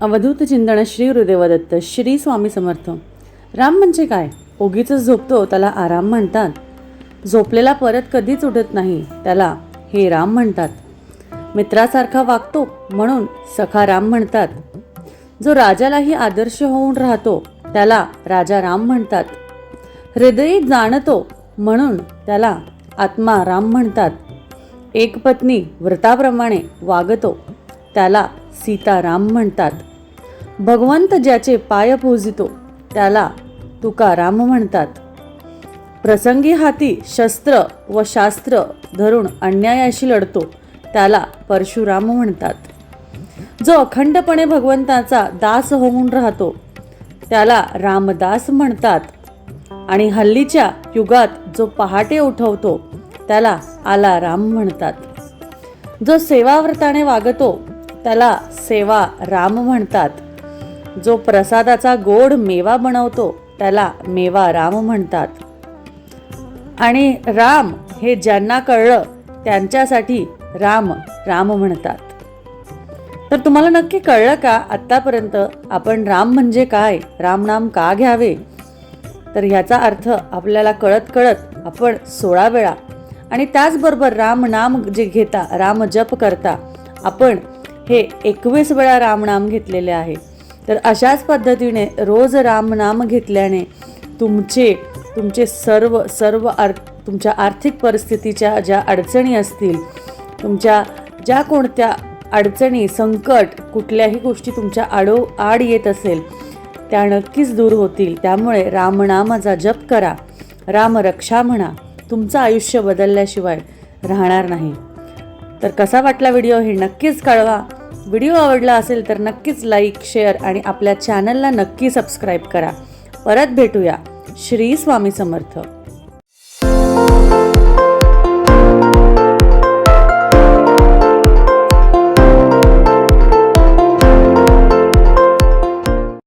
अवधूत चिंतन श्री हृदयवदत्त श्री स्वामी समर्थ. राम म्हणजे काय? ओगीच झोपतो त्याला आराम म्हणतात. झोपलेला परत कधीच उठत नाही त्याला हे राम म्हणतात. मित्रासारखा वागतो म्हणून सखा राम म्हणतात. जो राजालाही आदर्श होऊन राहतो त्याला राजा राम म्हणतात. हृदयी जाणतो म्हणून त्याला आत्मा राम म्हणतात. एक पत्नी व्रताप्रमाणे वागतो त्याला सीता राम म्हणतात. भगवंत ज्याचे पाय पूजितो त्याला तुकाराम म्हणतात. प्रसंगी हाती शस्त्र व शास्त्र धरून अन्यायाशी लढतो त्याला परशुराम म्हणतात. जो अखंडपणे भगवंताचा दास होऊन राहतो त्याला रामदास म्हणतात. आणि हल्लीच्या युगात जो पहाटे उठवतो त्याला आला राम म्हणतात. जो सेवाव्रताने वागतो त्याला सेवा राम म्हणतात. जो प्रसादाचा गोड मेवा बनवतो त्याला मेवा राम म्हणतात. आणि राम हे ज्यांना कळलं त्यांच्यासाठी राम राम म्हणतात. तर तुम्हाला नक्की कळलं का आत्तापर्यंत आपण राम म्हणजे काय रामनाम का घ्यावे? तर ह्याचा अर्थ आपल्याला कळत कळत आपण सोळा वेळा. आणि त्याचबरोबर रामनाम जे घेता राम जप करता आपण हे एकवीस वेळा रामनाम घेतलेले आहे. तर अशाच पद्धतीने रोज रामनाम घेतल्याने तुमचे तुमचे सर्व सर्व आर तुमच्या आर्थिक परिस्थितीच्या ज्या अडचणी असतील तुमच्या ज्या कोणत्या अडचणी संकट कुठल्याही गोष्टी तुमच्या आडो आड येत असेल त्या नक्कीच दूर होतील. त्यामुळे रामनामाचा जप करा. रामरक्षा म्हणा. तुमचं आयुष्य बदलल्याशिवाय राहणार नाही. तर कसा वाटला व्हिडिओ हे नक्कीच कळवा. व्हिडिओ आवडला असेल तर नक्कीच लाईक शेअर आणि आपल्या चॅनलला नक्की सबस्क्राईब करा. परत भेटूया. श्री स्वामी समर्थ.